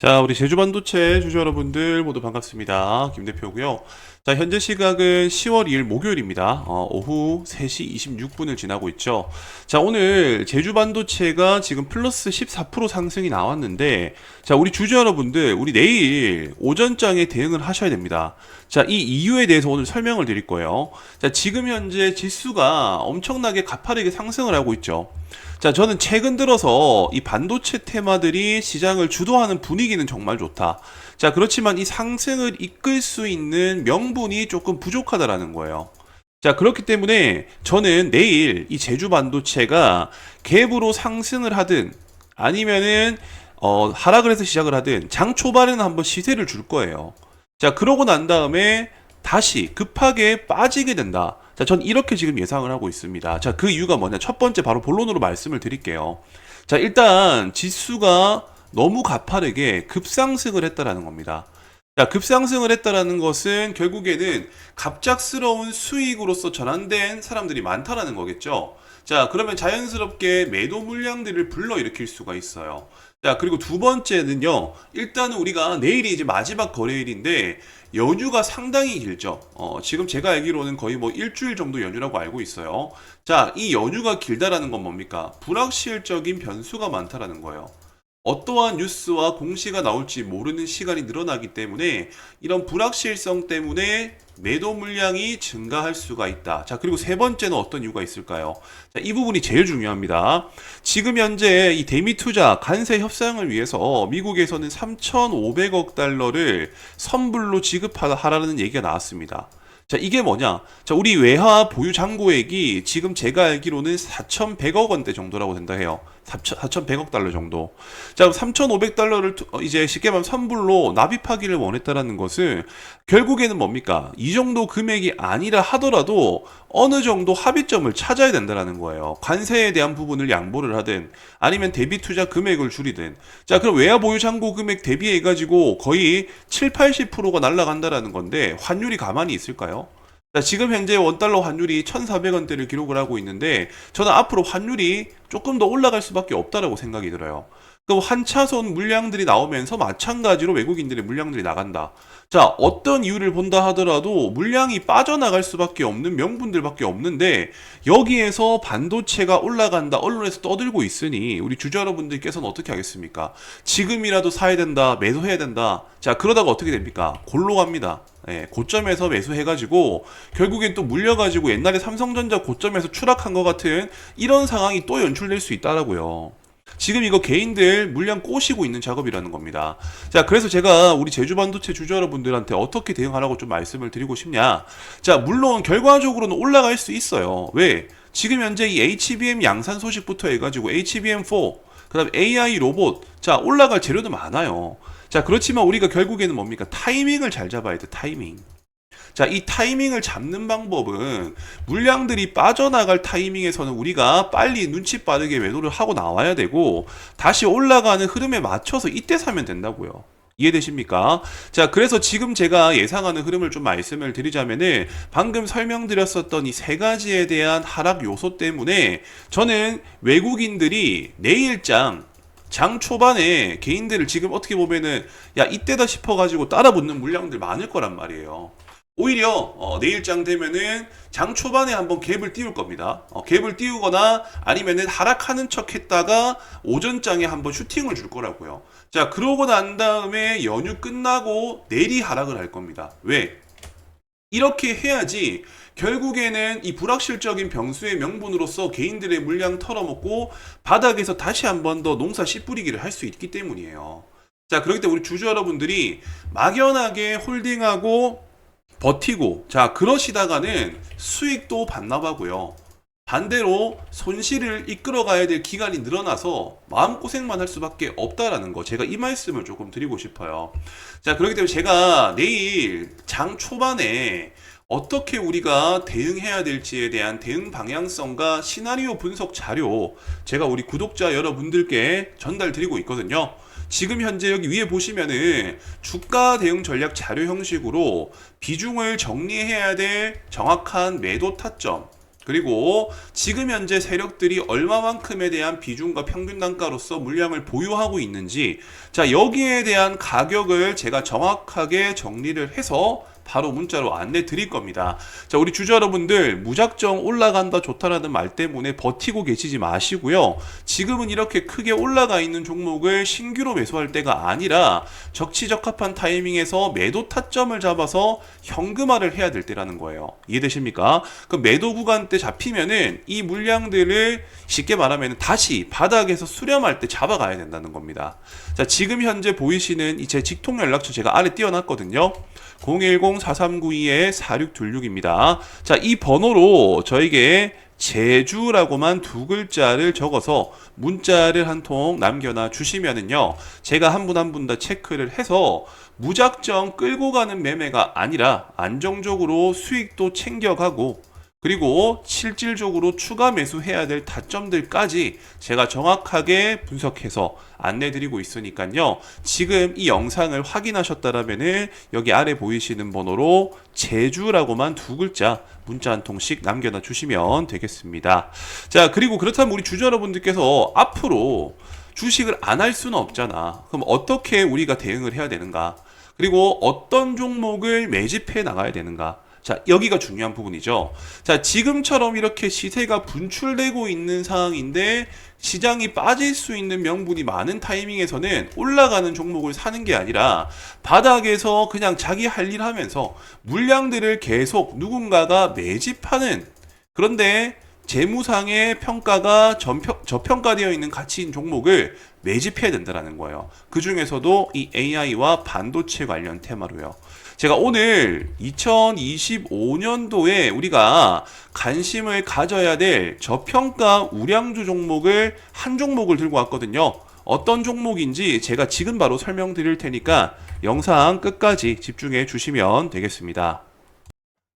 자, 우리 제주 반도체 주주 여러분들 모두 반갑습니다. 김 대표고요. 자, 현재 시각은 10월 2일 목요일입니다. 어, 오후 3시 26분을 지나고 있죠. 자, 오늘 제주 반도체가 지금 플러스 14% 상승이 나왔는데, 자, 우리 주주 여러분들, 우리 내일 오전장에 대응을 하셔야 됩니다. 자, 이 이유에 대해서 오늘 설명을 드릴 거예요. 자, 지금 현재 지수가 엄청나게 가파르게 상승을 하고 있죠. 자, 저는 최근 들어서 이 반도체 테마들이 시장을 주도하는 분위기는 정말 좋다. 자, 그렇지만 이 상승을 이끌 수 있는 명분이 조금 부족하다라는 거예요. 자, 그렇기 때문에 저는 내일 이 제주 반도체가 갭으로 상승을 하든 아니면은 어, 하락을 해서 시작을 하든 장 초반에는 한번 시세를 줄 거예요. 자, 그러고 난 다음에 다시 급하게 빠지게 된다. 자, 전 이렇게 지금 예상을 하고 있습니다. 자, 그 이유가 뭐냐? 첫 번째 바로 본론으로 말씀을 드릴게요. 자, 일단 지수가 너무 가파르게 급상승을 했다라는 겁니다. 자, 급상승을 했다라는 것은 결국에는 갑작스러운 수익으로서 전환된 사람들이 많다라는 거겠죠. 자, 그러면 자연스럽게 매도 물량들을 불러일으킬 수가 있어요. 자, 그리고 두 번째는요. 일단은 우리가 내일이 이제 마지막 거래일인데 연휴가 상당히 길죠. 어, 지금 제가 알기로는 거의 뭐 일주일 정도 연휴라고 알고 있어요. 자, 이 연휴가 길다라는 건 뭡니까? 불확실적인 변수가 많다라는 거예요. 어떠한 뉴스와 공시가 나올지 모르는 시간이 늘어나기 때문에 이런 불확실성 때문에 매도 물량이 증가할 수가 있다. 자, 그리고 세 번째는 어떤 이유가 있을까요? 자, 이 부분이 제일 중요합니다. 지금 현재 이 대미 투자 관세 협상을 위해서 미국에서는 3,500억 달러를 선불로 지급하라는 얘기가 나왔습니다. 자, 이게 뭐냐? 자, 우리 외화 보유 잔고액이 지금 제가 알기로는 4,100억 원대 정도라고 된다 해요. 4,100억 달러 정도. 자, 3,500달러를 이제 쉽게 말하면 선불로 납입하기를 원했다라는 것은 결국에는 뭡니까? 이 정도 금액이 아니라 하더라도 어느 정도 합의점을 찾아야 된다라는 거예요. 관세에 대한 부분을 양보를 하든 아니면 대비 투자 금액을 줄이든. 자, 그럼 외화 보유 잔고 금액 대비해 가지고 거의 7, 80%가 날아간다라는 건데 환율이 가만히 있을까요? 자, 지금 현재 원달러 환율이 1,400원대를 기록을 하고 있는데 저는 앞으로 환율이 조금 더 올라갈 수밖에 없다라고 생각이 들어요. 그럼 한차선 물량들이 나오면서 마찬가지로 외국인들의 물량들이 나간다. 자, 어떤 이유를 본다 하더라도 물량이 빠져나갈 수밖에 없는 명분들밖에 없는데 여기에서 반도체가 올라간다 언론에서 떠들고 있으니 우리 주주 여러분들께서는 어떻게 하겠습니까? 지금이라도 사야 된다, 매도해야 된다. 자, 그러다가 어떻게 됩니까? 골로 갑니다. 예, 고점에서 매수해가지고 결국엔 또 물려가지고 옛날에 삼성전자 고점에서 추락한 것 같은 이런 상황이 또 연출될 수 있다라고요. 지금 이거 개인들 물량 꼬시고 있는 작업이라는 겁니다. 자, 그래서 제가 우리 제주 반도체 주주 여러분들한테 어떻게 대응하라고 좀 말씀을 드리고 싶냐. 자, 물론 결과적으로는 올라갈 수 있어요. 왜? 지금 현재 이 HBM 양산 소식부터 해가지고 HBM4, 그 다음에 AI 로봇, 자, 올라갈 재료도 많아요. 자, 그렇지만 우리가 결국에는 뭡니까? 타이밍을 잘 잡아야 돼, 타이밍. 자, 이 타이밍을 잡는 방법은 물량들이 빠져나갈 타이밍에서는 우리가 빨리 눈치 빠르게 매도를 하고 나와야 되고 다시 올라가는 흐름에 맞춰서 이때 사면 된다고요. 이해되십니까? 자, 그래서 지금 제가 예상하는 흐름을 좀 말씀을 드리자면은 방금 설명드렸었던 이 세 가지에 대한 하락 요소 때문에 저는 외국인들이 내일장 장 초반에 개인들을 지금 어떻게 보면은 야 이때다 싶어가지고 따라 붙는 물량들 많을 거란 말이에요. 오히려 어, 내일장 되면은 장 초반에 한번 갭을 띄울 겁니다. 어, 갭을 띄우거나 아니면은 하락하는 척 했다가 오전장에 한번 슈팅을 줄 거라고요. 자, 그러고 난 다음에 연휴 끝나고 내리 하락을 할 겁니다. 왜? 이렇게 해야지 결국에는 이 불확실적인 병수의 명분으로서 개인들의 물량 털어먹고 바닥에서 다시 한번 더 농사 씨 뿌리기를 할 수 있기 때문이에요. 자, 그렇기 때문에 우리 주주 여러분들이 막연하게 홀딩하고 버티고 자 그러시다가는 수익도 반납하고요. 반대로 손실을 이끌어 가야 될 기간이 늘어나서 마음고생만 할 수밖에 없다라는 거 제가 이 말씀을 조금 드리고 싶어요. 자 그렇기 때문에 제가 내일 장 초반에 어떻게 우리가 대응해야 될지에 대한 대응 방향성과 시나리오 분석 자료 제가 우리 구독자 여러분들께 전달 드리고 있거든요. 지금 현재 여기 위에 보시면은 주가 대응 전략 자료 형식으로 비중을 정리해야 될 정확한 매도 타점 그리고 지금 현재 세력들이 얼마만큼에 대한 비중과 평균 단가로서 물량을 보유하고 있는지 자 여기에 대한 가격을 제가 정확하게 정리를 해서 바로 문자로 안내 드릴 겁니다. 자, 우리 주주 여러분들 무작정 올라간다 좋다라는 말 때문에 버티고 계시지 마시고요. 지금은 이렇게 크게 올라가 있는 종목을 신규로 매수할 때가 아니라 적치적합한 타이밍에서 매도 타점을 잡아서 현금화를 해야 될 때라는 거예요. 이해되십니까? 그 매도 구간 때 잡히면은 이 물량들을 쉽게 말하면 다시 바닥에서 수렴할 때 잡아가야 된다는 겁니다. 자, 지금 현재 보이시는 이 제 직통 연락처 제가 아래 띄워놨거든요. 010-4392-4626입니다. 자, 이 번호로 저에게 제주라고만 두 글자를 적어서 문자를 한 통 남겨놔 주시면은요, 제가 한 분 한 분 다 체크를 해서 무작정 끌고 가는 매매가 아니라 안정적으로 수익도 챙겨가고 그리고 실질적으로 추가 매수해야 될 타점들까지 제가 정확하게 분석해서 안내 드리고 있으니까요. 지금 이 영상을 확인하셨다라면은 여기 아래 보이시는 번호로 제주라고만 두 글자 문자 한 통씩 남겨놔 주시면 되겠습니다. 자, 그리고 그렇다면 우리 주주 여러분들께서 앞으로 주식을 안 할 수는 없잖아. 그럼 어떻게 우리가 대응을 해야 되는가? 그리고 어떤 종목을 매집해 나가야 되는가? 자, 여기가 중요한 부분이죠. 자, 지금처럼 이렇게 시세가 분출되고 있는 상황인데 시장이 빠질 수 있는 명분이 많은 타이밍에서는 올라가는 종목을 사는 게 아니라 바닥에서 그냥 자기 할 일 하면서 물량들을 계속 누군가가 매집하는 그런데 재무상의 평가가 전평, 저평가되어 있는 가치인 종목을 매집해야 된다는 거예요. 그 중에서도 이 AI와 반도체 관련 테마로요. 제가 오늘 2025년도에 우리가 관심을 가져야 될 저평가 우량주 종목을 한 종목을 들고 왔거든요. 어떤 종목인지 제가 지금 바로 설명드릴 테니까 영상 끝까지 집중해 주시면 되겠습니다.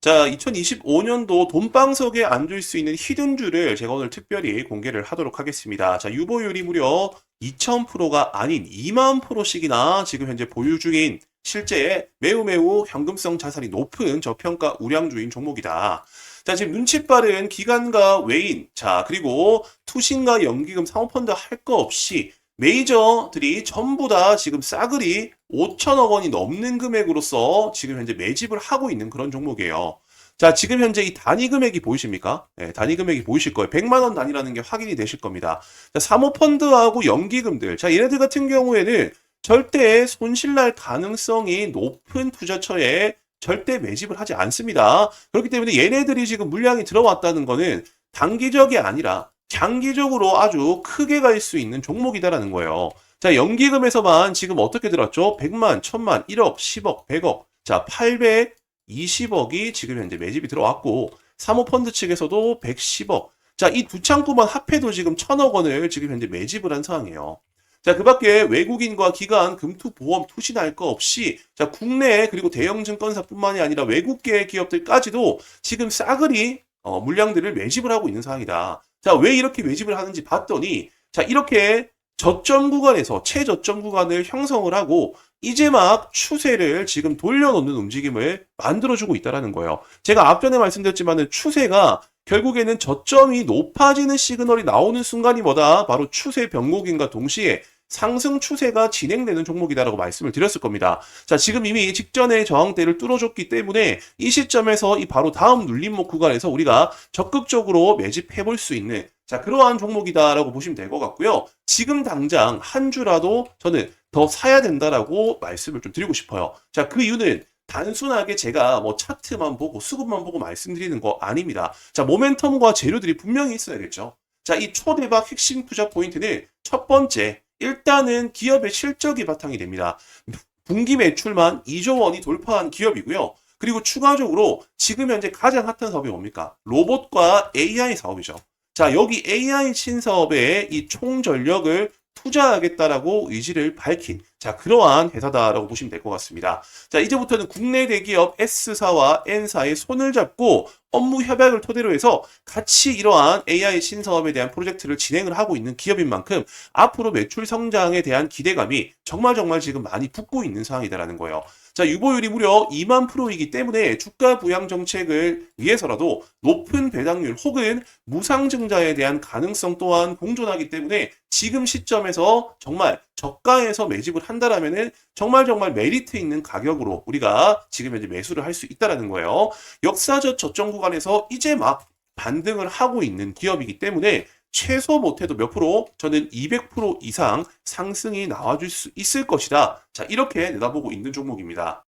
자, 2025년도 돈방석에 앉을 수 있는 히든주를 제가 오늘 특별히 공개를 하도록 하겠습니다. 자, 유보율이 무려 2000%가 아닌 2만 프로씩이나 지금 현재 보유 중인 실제 매우 매우 현금성 자산이 높은 저평가 우량주인 종목이다. 자, 지금 눈치 빠른 기관과 외인, 자, 그리고 투신과 연기금 사모펀드 할 거 없이 메이저들이 전부 다 지금 싸그리 5천억 원이 넘는 금액으로서 지금 현재 매집을 하고 있는 그런 종목이에요. 자, 지금 현재 이 단위 금액이 보이십니까? 네, 단위 금액이 보이실 거예요. 100만 원 단위라는 게 확인이 되실 겁니다. 자, 사모펀드하고 연기금들. 자, 얘네들 같은 경우에는 절대 손실날 가능성이 높은 투자처에 절대 매집을 하지 않습니다. 그렇기 때문에 얘네들이 지금 물량이 들어왔다는 거는 단기적이 아니라 장기적으로 아주 크게 갈 수 있는 종목이다라는 거예요. 자, 연기금에서만 지금 어떻게 들었죠? 100만, 1000만, 1억, 10억, 100억. 자, 820억이 지금 현재 매집이 들어왔고, 사모펀드 측에서도 110억. 자, 이 두 창구만 합해도 지금 1000억 원을 지금 현재 매집을 한 상황이에요. 자, 그 밖에 외국인과 기관, 금투, 보험, 투신 할 거 없이, 자, 국내 그리고 대형 증권사뿐만이 아니라 외국계 기업들까지도 지금 싸그리 어, 물량들을 매집을 하고 있는 상황이다. 자, 왜 이렇게 매집을 하는지 봤더니, 자, 이렇게 저점 구간에서 최저점 구간을 형성을 하고, 이제 막 추세를 지금 돌려놓는 움직임을 만들어주고 있다라는 거예요. 제가 앞전에 말씀드렸지만은 추세가 결국에는 저점이 높아지는 시그널이 나오는 순간이 뭐다? 바로 추세 변곡인과 동시에 상승 추세가 진행되는 종목이다라고 말씀을 드렸을 겁니다. 자, 지금 이미 직전에 저항대를 뚫어줬기 때문에 이 시점에서 이 바로 다음 눌림목 구간에서 우리가 적극적으로 매집해 볼 수 있는 자, 그러한 종목이다라고 보시면 될 것 같고요. 지금 당장 한 주라도 저는 더 사야 된다라고 말씀을 좀 드리고 싶어요. 자, 그 이유는 단순하게 제가 뭐 차트만 보고 수급만 보고 말씀드리는 거 아닙니다. 자, 모멘텀과 재료들이 분명히 있어야겠죠. 자, 이 초대박 핵심 투자 포인트는 첫 번째, 일단은 기업의 실적이 바탕이 됩니다. 분기 매출만 2조 원이 돌파한 기업이고요. 그리고 추가적으로 지금 현재 가장 핫한 사업이 뭡니까? 로봇과 AI 사업이죠. 자, 여기 AI 신사업에 이 총 전력을 투자하겠다라고 의지를 밝힌 자, 그러한 회사다라고 보시면 될 것 같습니다. 자, 이제부터는 국내 대기업 S사와 N사의 손을 잡고 업무 협약을 토대로 해서 같이 이러한 AI 신사업에 대한 프로젝트를 진행을 하고 있는 기업인 만큼 앞으로 매출 성장에 대한 기대감이 정말 정말 지금 많이 붙고 있는 상황이다라는 거예요. 자, 유보율이 무려 2만 프로이기 때문에 주가 부양 정책을 위해서라도 높은 배당률 혹은 무상증자에 대한 가능성 또한 공존하기 때문에 지금 시점에서 정말 저가에서 매집을 한다라면은 정말 정말 메리트 있는 가격으로 우리가 지금 현재 매수를 할 수 있다라는 거예요. 역사적 저점 구간에서 이제 막 반등을 하고 있는 기업이기 때문에 최소 못해도 몇 프로? 저는 200% 이상 상승이 나와줄 수 있을 것이다. 자, 이렇게 내다보고 있는 종목입니다.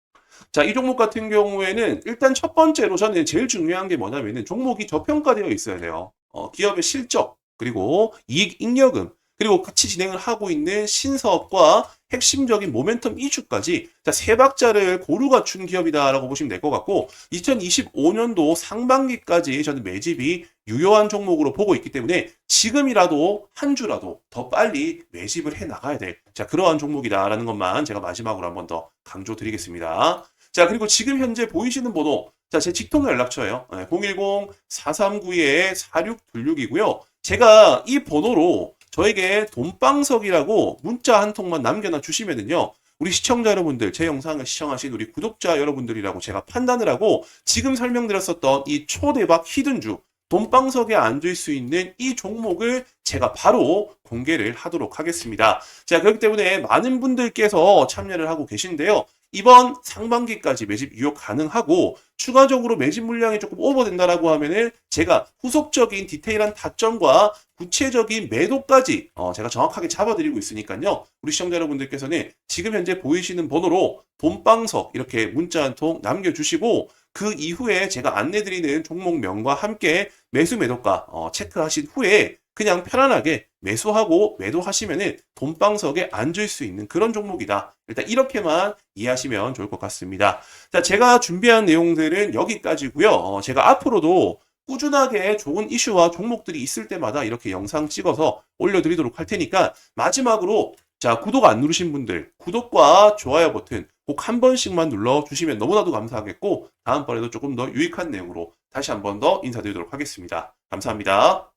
자, 이 종목 같은 경우에는 일단 첫 번째로 저는 제일 중요한 게 뭐냐면은 종목이 저평가되어 있어야 돼요. 어, 기업의 실적, 그리고 이익 잉여금, 그리고 같이 진행을 하고 있는 신사업과 핵심적인 모멘텀 이슈까지 자, 세 박자를 고루 갖춘 기업이다라고 보시면 될 것 같고 2025년도 상반기까지 저는 매집이 유효한 종목으로 보고 있기 때문에 지금이라도 한 주라도 더 빨리 매집을 해 나가야 될 자, 그러한 종목이다라는 것만 제가 마지막으로 한 번 더 강조드리겠습니다. 자, 그리고 지금 현재 보이시는 번호 자, 제 직통 연락처예요. 010-4392-4626이고요. 제가 이 번호로 저에게 돈방석이라고 문자 한 통만 남겨놔 주시면은요. 우리 시청자 여러분들, 제 영상을 시청하신 우리 구독자 여러분들이라고 제가 판단을 하고 지금 설명드렸었던 이 초대박 히든주 돈방석에 앉을 수 있는 이 종목을 제가 바로 공개를 하도록 하겠습니다. 자, 그렇기 때문에 많은 분들께서 참여를 하고 계신데요. 이번 상반기까지 매집 유효 가능하고 추가적으로 매집 물량이 조금 오버된다라고 하면은 제가 후속적인 디테일한 타점과 구체적인 매도까지 어, 제가 정확하게 잡아드리고 있으니까요. 우리 시청자 여러분들께서는 지금 현재 보이시는 번호로 돈방석 이렇게 문자 한 통 남겨주시고 그 이후에 제가 안내드리는 종목명과 함께 매수 매도가 어, 체크하신 후에 그냥 편안하게 매수하고 매도하시면은 돈방석에 앉을 수 있는 그런 종목이다. 일단 이렇게만 이해하시면 좋을 것 같습니다. 자, 제가 준비한 내용들은 여기까지고요. 어, 제가 앞으로도 꾸준하게 좋은 이슈와 종목들이 있을 때마다 이렇게 영상 찍어서 올려드리도록 할 테니까 마지막으로 자 구독 안 누르신 분들 구독과 좋아요 버튼 꼭 한 번씩만 눌러 주시면 너무나도 감사하겠고 다음번에도 조금 더 유익한 내용으로 다시 한 번 더 인사드리도록 하겠습니다. 감사합니다.